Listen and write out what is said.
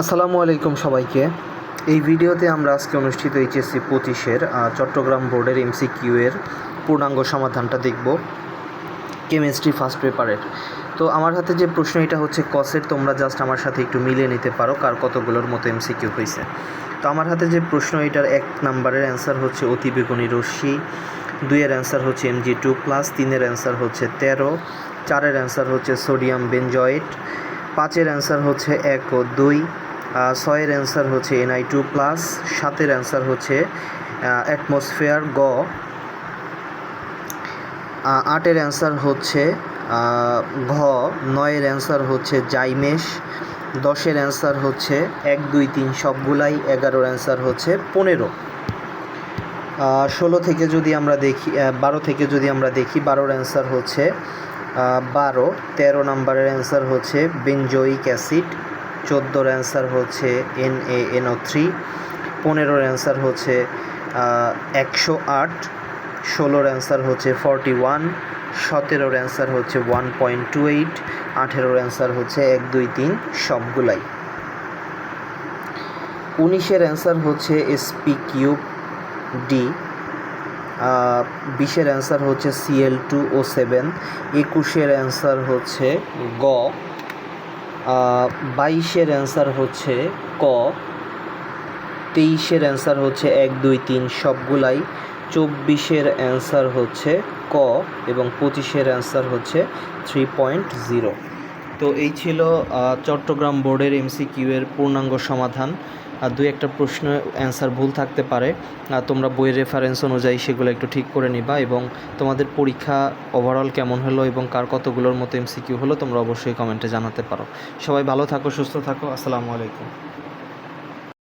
আসসালামু আলাইকুম সবাইকে। এই ভিডিওতে আমরা আজকে অনুষ্ঠিত এইচএসসি পঁচিশের চট্টগ্রাম বোর্ডের এমসিকিউ এর পূর্ণাঙ্গ সমাধানটা দেখব। কেমিস্ট্রি ফার্স্ট পেপারের। তো আমার হাতে যে প্রশ্ন, এটা হচ্ছে কসের, তোমরা জাস্ট আমার সাথে একটু মিলিয়ে নিতে পারো কার কতগুলোর মতো এমসিকিউ হয়েছে তো আমার হাতে যে প্রশ্ন, এটার এক নাম্বারের অ্যান্সার হচ্ছে অতি বেগুনি রশ্মি, দুইয়ের অ্যান্সার হচ্ছে এমজি টু প্লাস তিনের অ্যান্সার হচ্ছে তেরো, চারের অ্যান্সার হচ্ছে সোডিয়াম বেনজয়েট পাঁচের অ্যান্সার হচ্ছে এক ও দুই ছয়ের অ্যান্সার হচ্ছে এনআই টু প্লাস সাতের অ্যান্সার হচ্ছে অ্যাটমসফেয়ার গ। আটের অ্যান্সার হচ্ছে ঘ, নয়ের অ্যান্সার হচ্ছে জাইমেশ, দশের অ্যান্সার হচ্ছে এক, দুই, তিন, সবগুলাই, এগারোর অ্যান্সার হচ্ছে পনেরো। ষোলো থেকে যদি আমরা দেখি বারো থেকে যদি আমরা দেখি, বারোর অ্যান্সার হচ্ছে বারো, তেরো নাম্বারের অ্যান্সার হচ্ছে বেনজোইক অ্যাসিড চোদ্দোর অ্যান্সার হচ্ছে এন এ এনও থ্রি, পনেরোর অ্যান্সার হচ্ছে একশো আট, ষোলোর অ্যান্সার হচ্ছে ফর্টি ওয়ান, সতেরোর অ্যান্সার হচ্ছে ওয়ান পয়েন্ট টু এইট, আঠেরোর অ্যান্সার হচ্ছে এক দুই তিন, সবগুলাই। উনিশের অ্যান্সার হচ্ছে এসপি কিউব ডি বিশের অ্যান্সার হচ্ছে সিএল টু ও সেভেন, একুশের অ্যান্সার হচ্ছে গ বাইশের অ্যান্সার হচ্ছে ক, তেইশের অ্যান্সার হচ্ছে এক, দুই, তিন, সবগুলাই। চব্বিশের অ্যান্সার হচ্ছে ক এবং পঁচিশের অ্যান্সার হচ্ছে থ্রি পয়েন্ট জিরো তো এই ছিল চট্টগ্রাম বোর্ডের এমসিকিউ এর পূর্ণাঙ্গ সমাধান। দুই একটা প্রশ্ন অ্যান্সার ভুল থাকতে পারে। আর তোমরা বইয়ের রেফারেন্স অনুযায়ী সেগুলো একটু ঠিক করে নিবা এবং তোমাদের পরীক্ষা ওভারঅল কেমন হলো এবং কার কতগুলোর মতো এমসিকিউ হলো তোমরা অবশ্যই কমেন্টে জানাতে পারো। সবাই ভালো থাকো, সুস্থ থাকো, আসসালামু আলাইকুম।